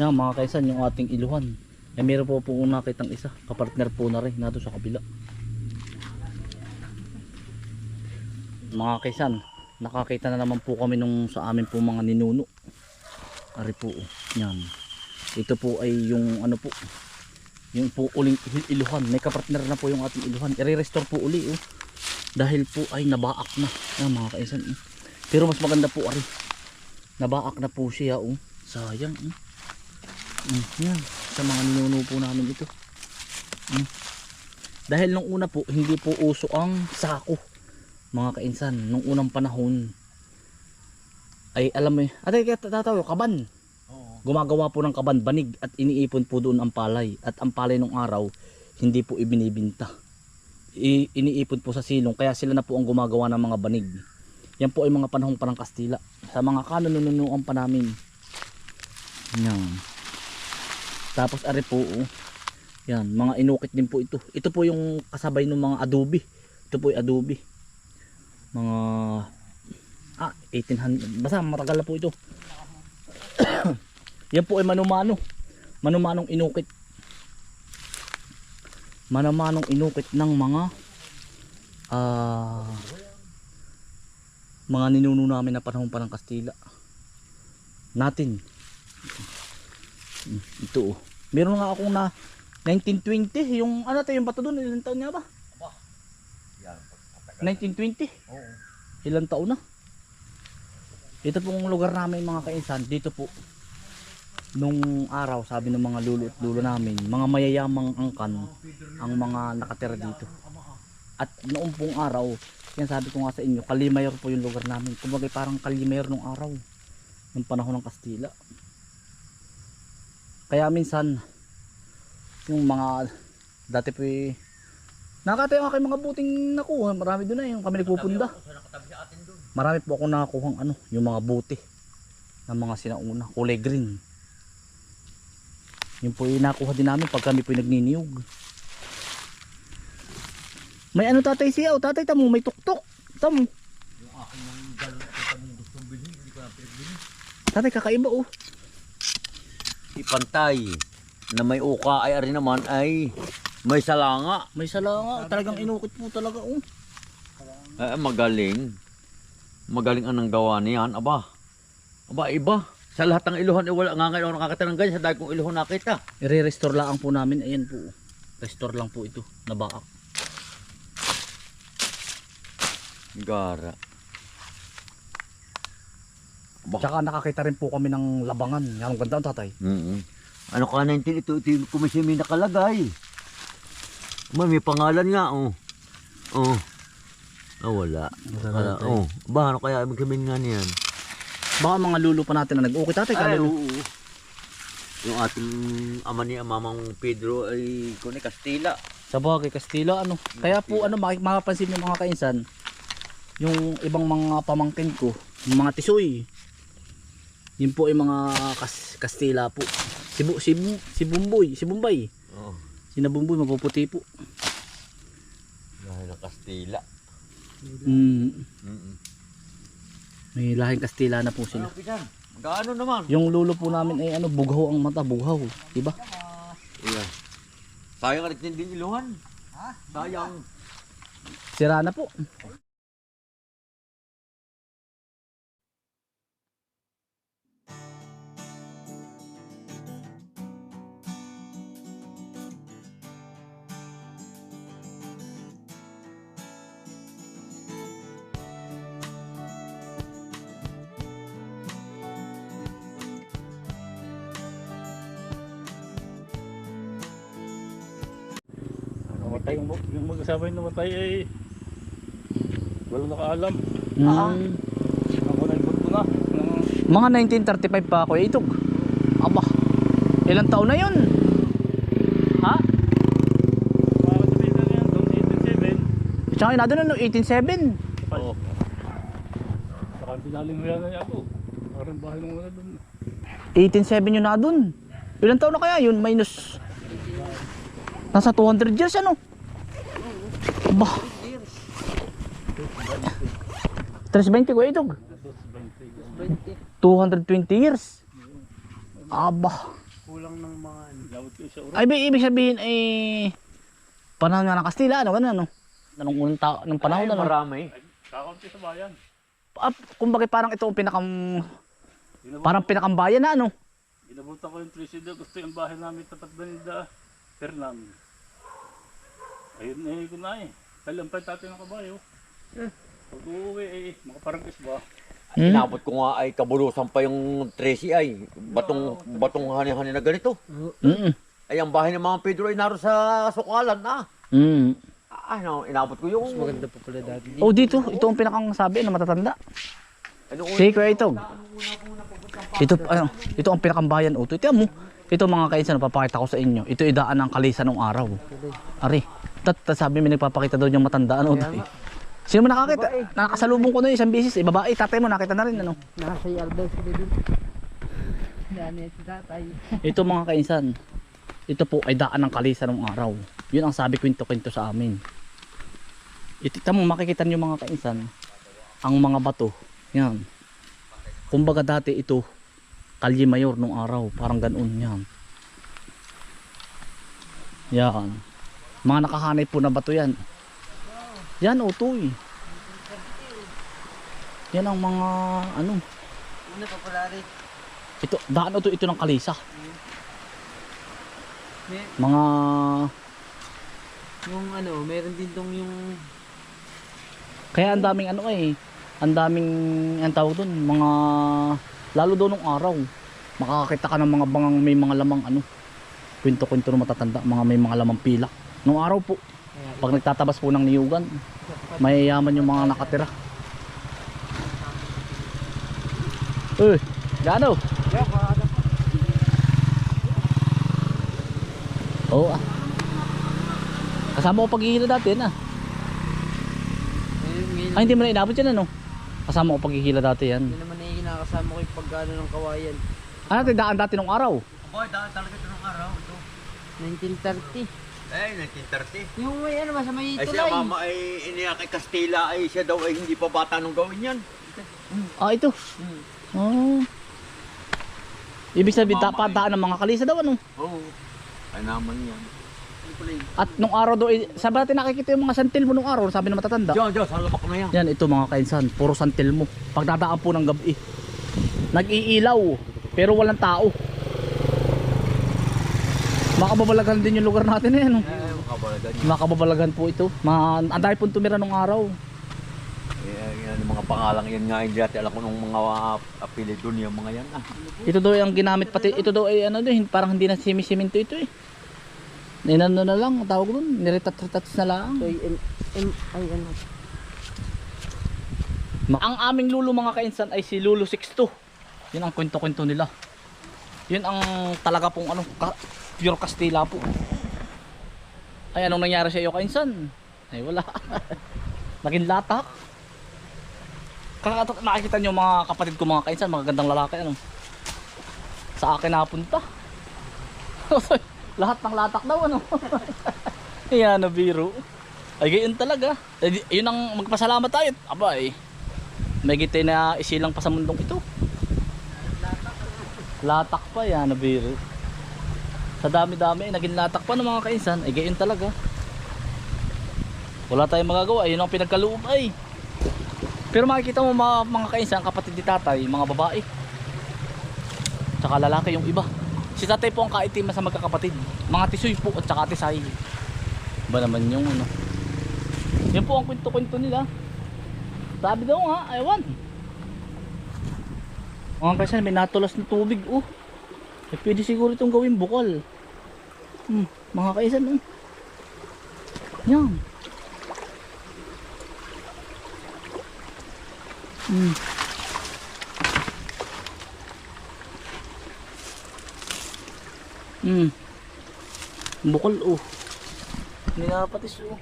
Yan mga kaisan, yung ating iluhan. Eh meron po po nakitang isa, kapartner po na rin nato sa kabila. Mga kaisan, nakakita na naman po kami nung sa amin po mga ninuno. Ari po, yan. Ito po ay yung ano po, yung po uling iluhan. May kapartner na po yung ating iluhan. I-restore po uli oh. Dahil po ay nabaak na. Yan mga kaisan. oh. Pero mas maganda po ari. Nabaak na po siya oh. Sayang oh. Mm, yan. Sa mga ninuno po namin ito. Mm. Dahil nung una po, hindi po uso ang sako. Mga kainsan, nung unang panahon, ay alam mo eh, atay kaya tataw, kaban. Oo. Gumagawa po ng kaban banig at iniipon po doon ang palay. At ang palay nung araw, hindi po ibinibinta. I, iniipon po sa silong, kaya sila na po ang gumagawa ng mga banig. Yan po ay mga panahong parang Kastila. Sa mga kanununuan pa namin. Yan. Tapos ari po, oh. yan, mga inukit din po ito. Ito po yung kasabay ng mga adobe. Ito po yung adobe. Mga ah, 1800. Basta matagal na po ito. yan po ay manumano. Manumanong inukit. Manumanong inukit ng mga ah mga ninuno namin na panahon pa ng Kastila. Natin. Ito oh. Meron nga akong na 1920 yung ano tayo yung bato doon ilang taon nga ba? Yan. pagkatagal. 1920 Oo. ilang taon na? Ito pong lugar namin mga kainsan dito po nung araw sabi ng mga lulo at lulo namin mga mayayamang angkan ang mga nakatira dito at noong pong araw yan sabi ko nga sa inyo Kalimayor po yung lugar namin kumbaga parang Kalimayor nung araw ng panahon ng Kastila kaya minsan yung mga dati po eh nakatayo nga kayo mga buting nakuha. Marami doon na yung kami nagpupunda marami po ako nakakuhang ano yung mga buti ng mga sinauna. Kulay green. Yun po yung nakuha din namin pag kami po yung nagniniyog. May ano tatay siya o tatay tamo may tuktok. Tamo. Yung aking at ito mong gustong bilhin, hindi ko na pinagbili. tatay kakaiba oh Ipantay na may uka ay ari naman ay may salanga. may salanga talagang inukit po talaga oh Eh, magaling. Magaling ang gawa niyan. Aba. Aba, iba. Sa lahat ng iluhan, eh, wala nga ngayon nakakita ng ganyan. Sa dahil kong iluhan nakita. i-restore lang po namin ayan po restore lang po ito nabaak Gara. Aba. tsaka nakakita rin po kami ng labangan yan ang ganda ang tatay mm Ano ka 19 ito, ito yung may nakalagay. Man, may pangalan nga, oh. Oh. Ah, wala. Wala. Oh. Ba, ano kaya ibig sabihin nga niyan? baka mga lulo pa natin na nag-ukit tatay Ay, oo. Yung ating ama ni Mamang Pedro ay kung Kastila. Sa bagay, Kastila, ano. Kaya po, ano, makapansin niyo mga kainsan, yung ibang mga pamangkin ko, yung mga tisoy, yun po ay mga kas, Kastila po. Sibu, sibu, si Bumboy, si Bumbay. Oh. Si Nabumboy, mapuputi po. Dahil ng Kastila. Mm, Mm may lahing Kastila na po sila. Ano? Gaano naman? Yung lulo po namin ay ano, bughaw ang mata, bughaw. Diba? Iya. Sayang ka rin din iluhan. Ha? Sayang. Sira na po. Namatay yung, yung mag-asawa yung namatay ay walang nakaalam. Mm. Ako na ko na. Mga 1935 pa ako, eh, itog. Aba, ilang taon na yun? Ha? para sabihin na yan, doon 87. Tsaka na doon ano, 187. Oo. Saka pinaling mo yan na ako. Parang bahay mo na doon. 187 yun na dun. Ilan taon na kaya yun? Minus... Nasa 200 years ano? 320 ko itog. 220 years. Aba. Kulang ng mga ano. Ay, ibig- ibig sabihin ay panahon nga ng Kastila, ano, ganun, ano? Anong unang tao, ng panahon, Ay, ano? marami. Kakaunti sa bayan. Ah, kumbaga parang ito ang pinakam, parang pinakambayan na, ano? ginabutan ko yung Trisido. Gusto yung bahay namin tapat Banida. Fernan. Ayun eh, ko na eh. Kalampay tayo ng kabayo. Pag uuwi eh, makaparangkis ba? Hmm? Inabot ko nga ay kabulusan pa yung 13 ay. Batong, batong hani-hani na ganito. Mm. Ay, ang bahay ng mga Pedro ay naroon sa sukalan na. Mm. Ay, no, inabot ko yung... Mas maganda pa pala dati. Oh, dito, ito ang pinakang sabi na matatanda. Ano, Si Kuya Itog. Ito, ano, ito ang pinakambayan, oh. Ito mo. Ito mga kainsan, papakita ko sa inyo. Ito idaan ng kalisa ng araw. Ari, tat, tat sabi may nagpapakita daw niyang matanda, ano. Sino mo nakakita? Nakakasalubong ko na isang bisis, eh, babae, tatay mo, nakita na rin, ano. Nasa Albert sila dun. Dami si tatay. Ito mga kainsan, ito po ay daan ng kalisa ng araw. Yun ang sabi kwento-kwento sa amin. Ito mo makikita niyo mga kainsan, ang mga bato. Yan. Kumbaga dati ito, Kalye Mayor nung araw, parang ganoon yan. Yan. Mga nakahanay po na bato yan. Yan utoy. Yan ang mga ano, Una pa pala rin. ito daan ito ito ng kalisa. May, Mga yung ano, meron din tong yung Kaya ang daming ano eh, ang daming ang tawag doon, mga lalo doon ng araw. Makakakita ka ng mga bangang may mga lamang ano. Kwento-kwento na matatanda, mga may mga lamang pila. Nung araw po, pag nagtatabas po ng niyugan, mayayaman yung mga nakatira. Eh, makakada pa. Oo ah. Kasama ko paghihila dati na. Ngayon, ngayon, Ay, hindi mo na inabot yan ano? Kasama ko paghihila dati yan. Hindi naman na kinakasama ko yung pagkano ng kawayan. Ano natin daan dati nung araw? Boy, dahil talaga ito ng araw. Ito. 1930. Eh, 1930. Yung may ano ba sa may Ay siya tulay. mama ay iniyak kay Kastila ay siya daw ay hindi pa bata nung gawin yan. Ah, ito. Hmm. Oh. Ibig sabihin, Mama, dapat daan ng mga kalisa daw ano? Oo. Ay naman yan. At nung araw daw, eh, sabi natin nakikita yung mga santil mo nung araw, sabi na matatanda. Diyan, diyan, sa labak na yan. Yan, ito mga kainsan, puro santil mo. Pagdadaan po ng gabi. Nag-iilaw, pero walang tao. Makababalaghan din yung lugar natin eh, no? Eh, makabalagan yan. Makababalaghan po ito. Ma ang dahil po tumira nung araw. Eh, yan, yung mga pangalang yan nga, hindi natin alam ko nung mga apelido niya, mga yan. Ah. Ito daw ang ginamit pati, ito daw ay ano din, parang hindi na simisiminto ito eh. Ninano na lang, ang tawag doon, niretat-retats na lang. So, M, M, ay ano. Ma- Ang aming lulo mga kainsan ay si Lulo 62. Yun ang kwento-kwento nila. Yun ang talaga pong ano, ka- pure Kastila po. Ay anong nangyari sa iyo kainsan? Ay wala. Naging latak. Kakatok nakikita niyo mga kapatid ko mga kainsan, mga gandang lalaki ano. Sa akin napunta. Lahat ng latak daw ano. Yan na biro. Ay gayon talaga. Di- yun ang magpasalamat tayo. Aba eh. May gitay na isilang pa sa mundong ito. Latak pa yan, nabiro. Sa dami-dami, naging latak pa ng mga kainsan. Ay, gayon talaga. Wala tayong magagawa. Yun ang pinagkaloob ay. Pero makikita mo mga, mga kainsan, kapatid ni tatay, mga babae. Tsaka lalaki yung iba. Si tatay po ang kaitima sa magkakapatid. Mga tisoy po at tsaka tisay. Ba naman yung ano. Yan po ang kwento-kwento nila. Sabi daw nga, ewan. Mga kasi may natulas na tubig, oh. Eh, pwede siguro itong gawin bukal. Hmm, mga kaisan, oh. Yan. Hmm. Hmm. Bukal, oh. Ninapatis, oh.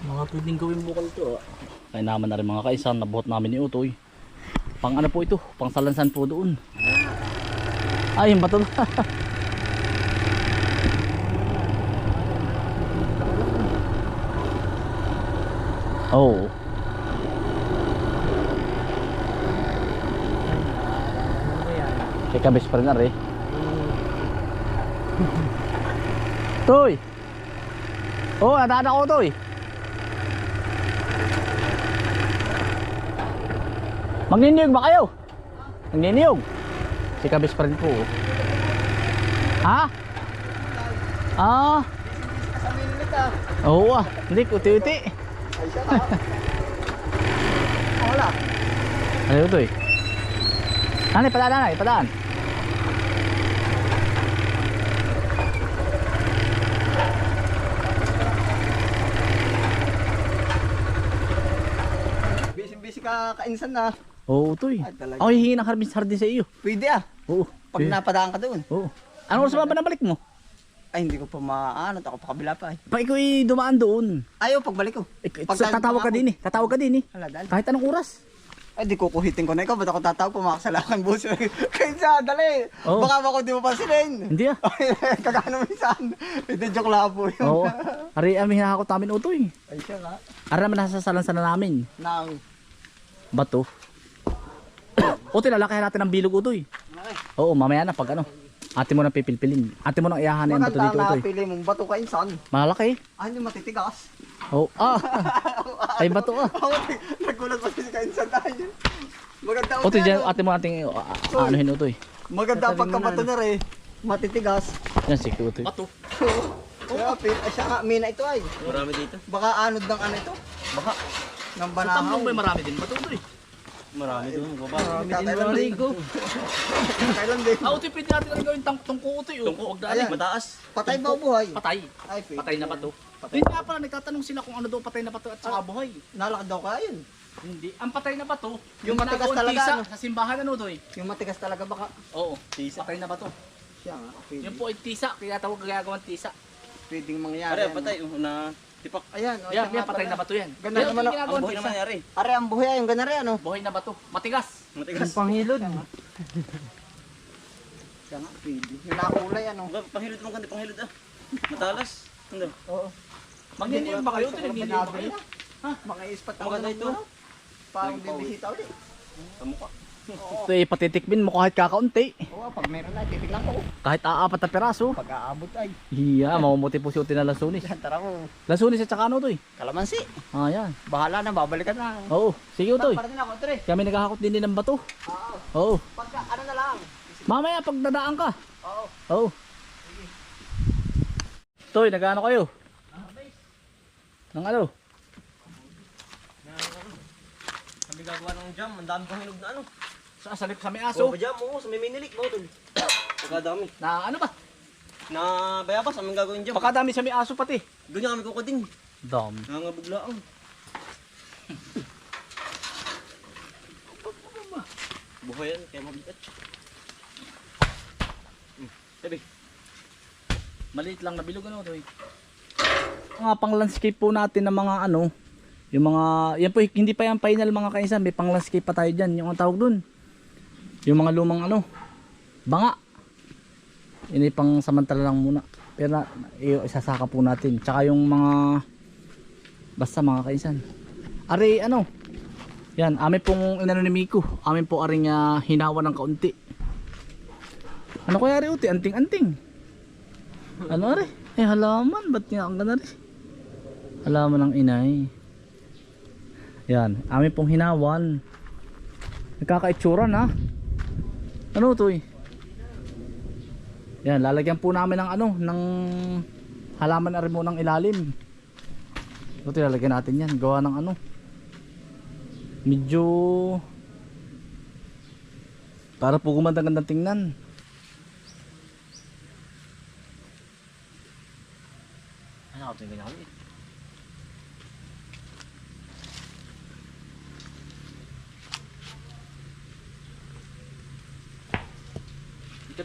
Mga pwedeng gawin bukal to ah. Kaya naman na rin mga kaisan, nabuhat namin ni Utoy. Pang ano po ito? Pang salansan po doon. Ay, yung bato oh. Kay kabis pa rin. Toy! Oh, nadaan ako, Toy! Magniniyog ba kayo? Magniniyog? Si kabis pa rin po. Ha? Ah? Oo ah. Hindi, uti-uti. Wala. Ano ito eh? Nanay, padaan nanay, padaan. Busy-busy ka kainsan na. Oo, ito eh. Ay, talaga. Ako hihingi ng harbin sardin sa iyo. Pwede ah. Oo. Pag Eh, napadaan ka doon. Oo. Ano oras ba ba nabalik mo? Ay, hindi ko pa maano. Ako pa kabila pa eh. Pa ikaw eh, dumaan doon. Ayaw, pagbalik ko. Ik- Pag sa- tatawag ka din eh. Tatawag ka din eh. Hala, dali. Kahit anong oras. Ay, di kukuhitin ko na ikaw. Ba't ako tatawag? Pumakasalakan buso. Kainsa, dali. Oo. Baka ako di mo pansinin. Hindi ah. Kagano minsan. Hindi joke lang po yun. Oo. Ari, ang hinahakot namin utoy. Ay, siya nga. Ari naman nasasalansan na namin. Nang, Bato. Utoy, lalakayan natin ang bilog utoy. Malaki. Oo, mamaya na pag ano. Ate mo nang pipilpilin. Ate mo nang iyahanin ang bato dito na utoy. pili mong bato kainsan. Malaki. Ah, hindi matitigas. Oo. Ah. Ay bato ah. Ako, nagulat pa si kainsan tayo. Maganda Utoy, yan, dyan, oh. ate mo nating uh, uh, anuhin utoy. Maganda ang pagkabato na rin. Matitigas. Yan, sige utoy. Bato. Kaya, pil, ay, siya nga, mina ito ay. Marami dito. Baka anod ng ano ito. Baka. Ng Sa banahaw. tamlong may marami din bato utoy. Marami doon. Baba. Kakailan din. Kailan din. Ah, pwede natin rin gawin tang tungko utoy. oh. Tungko. Huwag dali. Mataas. Patay ba o buhay? Patay. Ay. Patay na bato. Hindi nga pala, nagtatanong sila kung ano daw patay na bato at saka buhay. Nalakad daw ka yun. Hindi. Ang patay na bato, Yung matigas ginagawang talaga, tisa ano? sa simbahan ano doy. Yung matigas talaga baka. Oo, tisa. Patay na bato. Siya nga. Yan po ay tisa, kaya tawag gagawang tisa. Pwedeng mangyari. Are, ano. patay. oh, Na tipak. Ayan, o, Yan, patay na bato yan. Ganda naman ang ginagawang Ang buhay naman yari. Are, ang buhay, yung ganari ano. Buhay na bato. Matigas. Matigas. panghilod. Siya nga, pwede. Yung nakulay ano. Panghilod mo kandi. Panghilod ah. Matalas. Ano? Oo. Magniniyon ba kayo? Ito, nagniniyon ba kayo? Ha? Mga ispat ako Maganda ng ito. ano. Parang bibisita ulit. Sa mukha. Ito ay patitikmin mo kahit kakaunti. Oo, pag meron na, titignan ko. Kahit aapat na peraso. Pag aabot ay. Iya, mamumuti po si Uti na lasunis. Yan, tara ko. Lasunis at saka ano to eh. Kalamansi. Ah, yan. Bahala na, babalikan na. Oo, sige Utoy. Para din ako, tre. Kami naghahakot din din ng bato. Oo. Oo. Pagka, ano na lang. Mamaya pag dadaan ka. Oo. Oo. Toy, nag-ano kayo? Nang ano? Kami gagawa ng jam. Ang dami pang hinog na ano. Sa salip sa may So, aso. jam. Oo, sa may minilik. Tol. Pagkadami. Na ano ba? Na bayabas. Aming gagawin jam. Pakadami sa may aso pati. Ganyan kami kukuding. Dam. Nangangabuglaang. Buhay yan, kaya mabigat. Hmm. Sabi, Maliit lang na bilog ano Toy. Mga pang landscape po natin ng mga ano, yung mga, yan po, hindi pa yan final mga kainsan, may pang landscape pa tayo dyan, yung ang tawag dun. Yung mga lumang ano, banga. Ini pang samantala lang muna. Pero isasaka po natin. Tsaka yung mga, basta mga kainsan. Ari, ano, yan, amin pong inano ni Miko, amin po aring uh, hinawa ng kaunti. Ano kaya ari uti? Anting-anting. Ano ari? Eh halaman, ba't nga ang gana rin? Halaman ng inay. Yan, amin pong hinawan. Nagkakaitsura na. Ano to eh? Yan, lalagyan po namin ng ano, ng halaman na mo ng ilalim. Ito lalagyan natin yan, gawa ng ano. Medyo para po gumanda-gandang tingnan. ano ako tingin kami?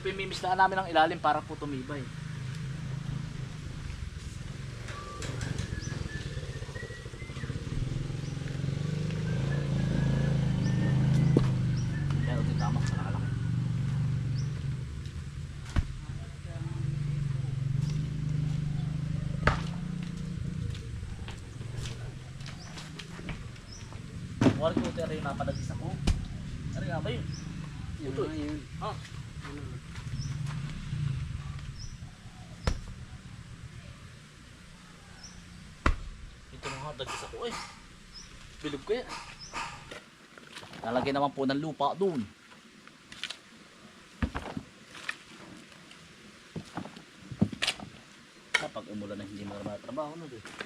Ito po yung mimislaan namin ng ilalim para po tumibay. Wala ko ito rin napadagis ako. Ano nga ba yun? Yun, yun. Ito na nga, dagis ako eh. Yan. Lalagyan naman po ng lupa doon. Kapag umulan na hindi mo na trabaho na doon.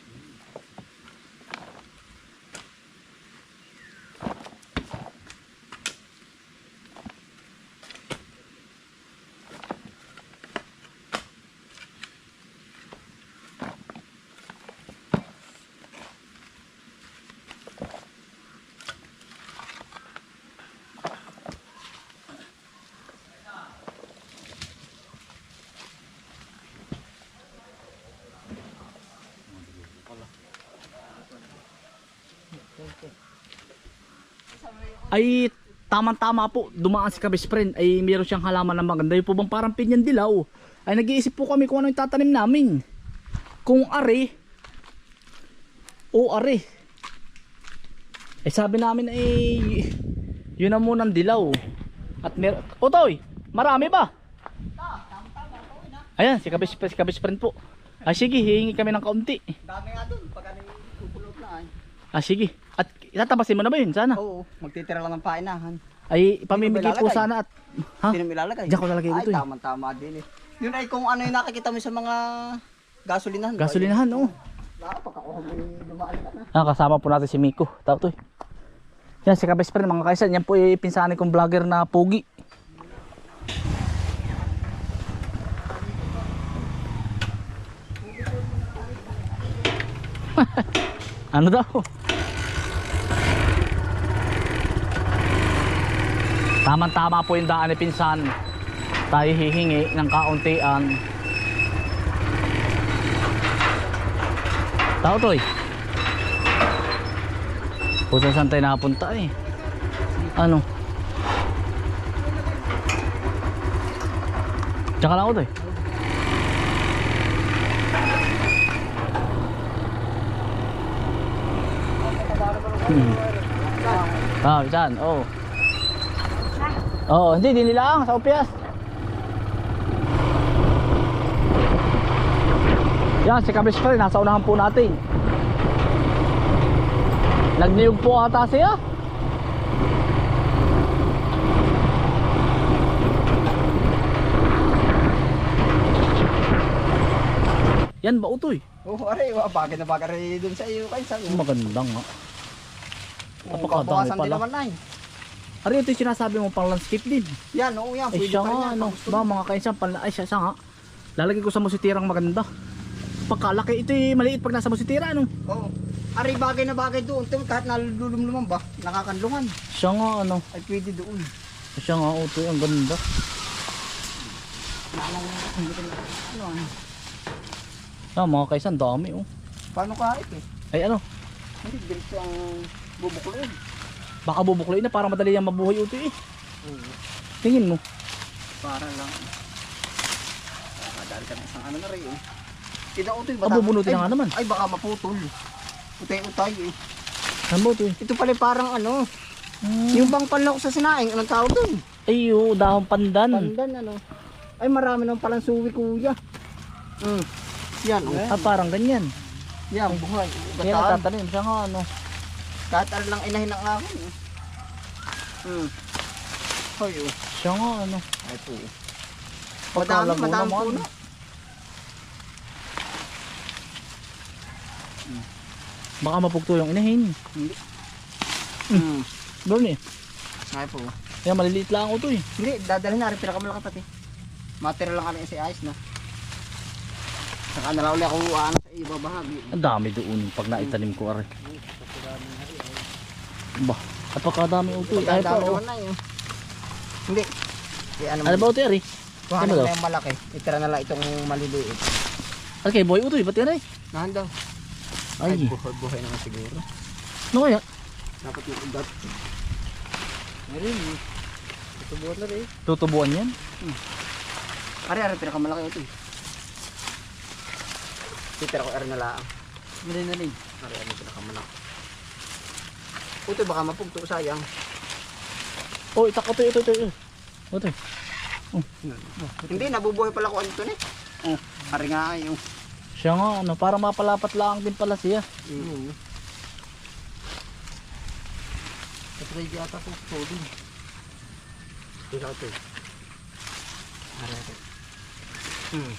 Ay tamang-tama po. Dumaan si Kabis friend. Ay meron siyang halaman na maganda. Yung po bang parang pinyan dilaw? Ay nag-iisip po kami kung ano yung tatanim namin. Kung are o are. Eh sabi namin ay yun na munang dilaw. At mer Otoy marami ba? Ayan si Kabis, si Kabis friend po. Ay sige hihingi kami ng kaunti. Dami nga dun, pag ano yung na ay. ah sige at itatapasin mo na ba yun sana Oo, magtitira lang ng painahan. ay pamimigay po sana at ha Hindi mo ilalagay. Diyan ko lalagay Ay, ito eh. tama-tama din eh. Yun ay kung ano yung nakikita mo sa mga gasolinahan. gasolinahan oh Baka pagkakuha mo yung dumaan ka na. Ah, kasama po natin si Miko. Tao to eh. Yan, si kabes friend, mga kaisan. Yan po yung pinsani kong vlogger na Pogi. ano daw? Tama-tama po yung daan ni Pinsan. Tayo hihingi ng kauntian. Tao to eh. Kung saan tayo napunta eh. Ano? Tsaka lang ako to eh. Hmm. Ah, dyan, oo. Oh. Hindi, di nila ang sa Upias. Yan, si Kabis pa rin, nasa unahan po natin. Nagniyog po ata siya. Yan ba utoy? Oo, oh, aray, wa, bagay na bagay rin dun sa iyo. Kaya sa iyo. Magandang nga. Oo, Napakadami babawasan din pala. naman na eh. Ari ito yung sinasabi mo pang landscape din. Yan, oo yan. Ay Pwede siya pa rin nga yan. ano, gusto ba mo. mga kainsan pala, ay siya, siya nga. Lalagay ko sa musitirang maganda. Pagkalaki ito yung maliit pag nasa musitira ano. Oo. Aray, bagay na bagay doon. Ito, kahit nalulumluman ba, nakakanlungan. Siya nga ano, Ay, pwede doon. siya nga utoy ang ganda. Nanang, hindi ko na, ano, ano. Ah, mga kaisan dami oh. Paano kahit eh? Ay ano, Hindi, diretso ang bubukloy. Baka bubukloy na para madali yan mabuhay utoy eh. Oo. Tingin mo. Para lang. Nakadali ka na isang ano na rin eh. Kinautoy ba? Ah, bubunutin na nga naman. Ay, baka maputol. Utay-utay eh. Ano ba utoy? Ito pala parang ano, Hmm. yung bang panlok sa sinaing, anong tawag doon? Ay oh, dahon pandan. Pandan ano. Ay, marami naman palang suwi kuya. Mm. Yan, oh. Ah, parang ganyan. Yan, buhay. Bataan. natatanim siya nga ano. Ano lang inahin ng akin. Eh. Mm. Hoy, oh. Siya nga ano. Ay po. Madami, madami naman. puno. Baka mapugto yung inahin. Hindi. Mm. Doon eh. Ay po. Kaya maliliit lang utoy. Hindi, dadalhin na rin pinakamalaki pati. Material lang kami sa ayos na. Saka na lang ulit ako ano sa iba bahagi. Ang dami doon pag naitanim ko are. Ba, napakadami utoy. Ay pa oh. na yun. Hindi. Eh, ano, Ano ba utoy are? Kuha ano na daw? lang yung malaki. Itira na lang itong maliliit. Okay, boy utoy, ba't yan ay? Nahan daw. Ay, Ay, buhay, buhay naman siguro. ano kaya? Dapat yung ugat. Meron eh. Tutubuan na rin. Tutubuan yan? Ari, ari, pinakamalaki eh. Titira ko ari na lang. Hindi na rin. Ari, ari, pinakamalaki. Ito baka mapugto sayang. Oh, itak utoy, ito, ito, ito. Utoy. Hindi, nabubuhay pala ko ano ito eh. Oh, hari nga. Oh. Siya nga, ano, para mapalapat lang din pala siya. Mm. Katry di ata po sodin. Ito ito. Hari ito. Hmm.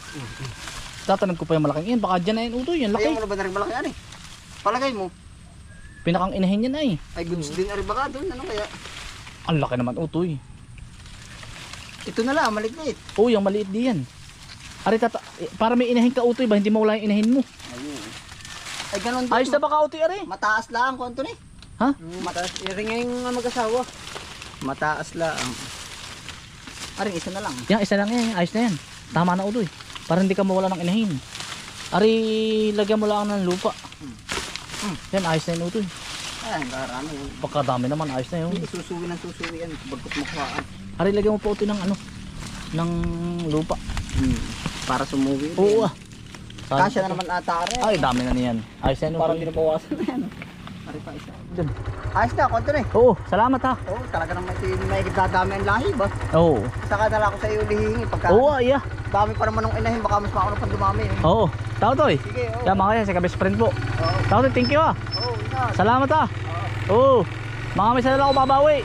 Tatanong ko pa yung malaking yan. Baka dyan na yun, Utoy. Yan Ayaw laki. mo na ba na rin malaki yan eh? Palagay mo. Pinakang inahin yan ay. Ay goods din ari baka doon. Ano kaya? Ang laki naman, Utoy. Ito na lang, maliit-liit. Oo, yung maliit di yan. Ari tata, eh, para may inahin ka, Utoy ba? Hindi mawala yung inahin mo. Ayun. Ay ganun din. Ayos na ba ka, Utoy, ari? Mataas lang ko Anthony. Ha? Mataas. Iring yung mga mag-asawa. Mataas lang. Aring isa na lang. Yan, isa lang yan. Ayos na yan. Tama na, Utoy. Para hindi ka mawala ng inahin. Ari, lagyan mo lang ng lupa. Yan, ayos na yun, Utoy. Ay, karami yun. Pagkadami naman, ayos na yun. Hindi susuwi ng susuwi yan. Bagkot makuhaan. Ari, lagyan mo pa, Utoy, ng ano, ng lupa. Hmm. Para sumuwi. Oo, ah. Kasya na naman ata ari. Ay, dami na niyan. Ayos na yun, Parang dinabawasan na yan. Ari pa isa. Dyan. Ayos na, Anthony. Oo, salamat ha. Oo, talaga naman may dadami ang lahi ba? Oo. Saka na lang ako sa iyo lihingi. Pagka Oo, ah. dami pa naman ng inahin, baka mas makulo pang dumami. Eh. Oo. Tao, Toy. Sige, oo. Yan, mga yan, sa best friend po. Oo, Tao, Toy, thank you ah. oo, ina. Salamat ah. Oo. Mga misa na lang ako babawi.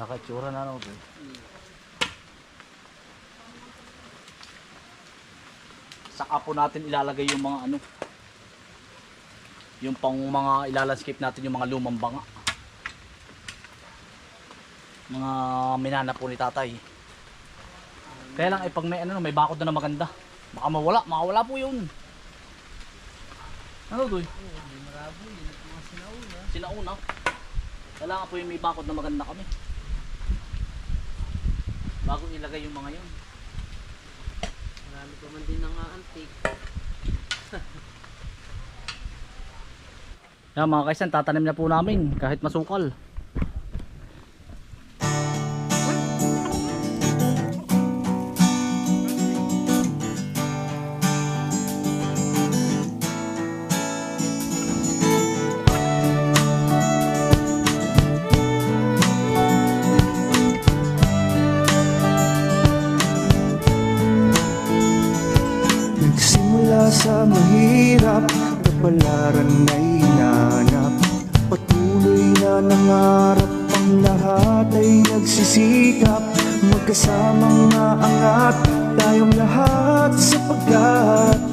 Nakatsura na ano bro. Saka po natin ilalagay yung mga ano. Yung pang mga ilalandscape natin yung mga lumang banga. Mga minana po ni tatay. Kaya lang pag may ano, may bakod na, na maganda. Baka mawala, makawala po yun. Ano doy? Sinauna. Kailangan po yung may bakod na maganda kami. Bago ilagay yung mga yun. Marami pa man din ng antik. Yan mga kaisan, tatanim na po namin kahit masukal. Ay hinanap Patuloy na nangarap Ang lahat ay nagsisikap. Magkasamang naangat Tayong lahat sapagkat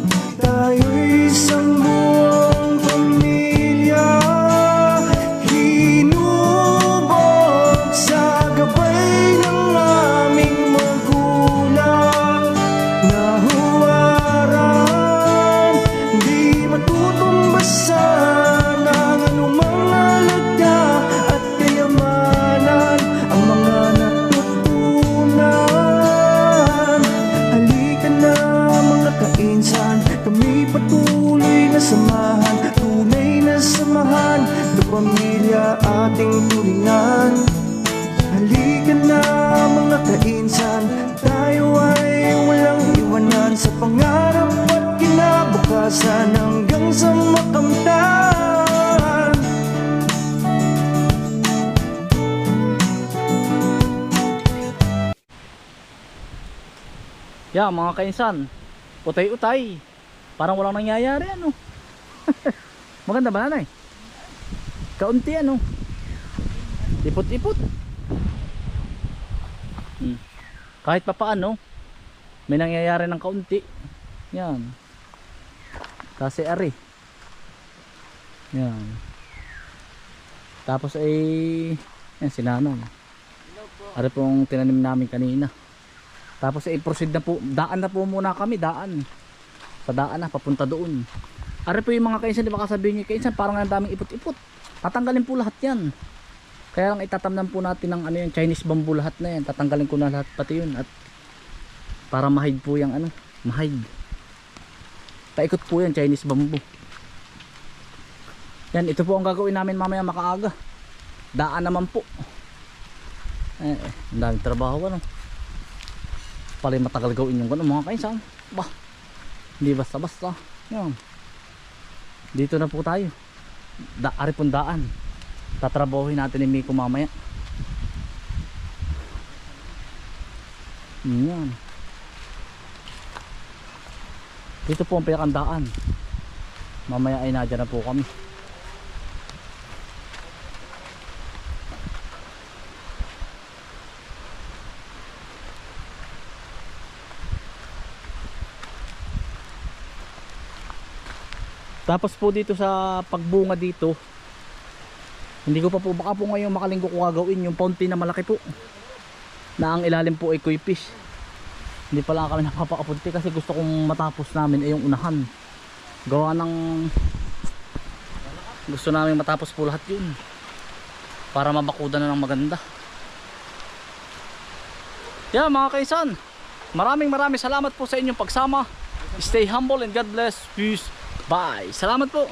kinabukasan Hanggang sa makamtan Yan mga kainsan, utay-utay. Parang walang nangyayari ano. Maganda ba nanay? Kaunti ano. Ipot-ipot. Hmm. Kahit pa paano, may nangyayari ng kaunti. Yan. Kasi ari. Yan. Tapos ay yan si nanay. Ari pong tinanim namin kanina. Tapos ay proceed na po, daan na po muna kami, daan. Sa daan na, papunta doon. Ari po yung mga kainsan, di ba kasabihin nyo, kainsan, parang ang daming ipot-ipot. Tatanggalin po lahat yan. Kaya lang itatamnan po natin ng ano yung Chinese bamboo lahat na yan. Tatanggalin ko na lahat pati yun. At para mahid po yung ano, mahid. Paikot po yan, Chinese bamboo. Yan, ito po ang gagawin namin mamaya makaaga. Daan naman po. Eh, eh, ang daming trabaho ano pala matagal gawin yung gano'n mga kainsan ba hindi basta basta yan Dito na po tayo. Da, ari pong daan. Tatrabahuhin natin ni Miko mamaya. Yan. Dito po ang pinakandaan. Mamaya ay nadya na po kami. Tapos po dito sa pagbunga dito, hindi ko pa po baka po ngayong makalinggo ko gagawin yung fountain na malaki po. Na ang ilalim po ay koi fish. Hindi pala kami napapakapunti kasi gusto kong matapos namin ay yung unahan. Gawa ng gusto namin matapos po lahat yun. Para mabakuda na ng maganda. Yeah mga kaisan, maraming maraming salamat po sa inyong pagsama. Stay humble and God bless. Peace. Bye. Salamat po.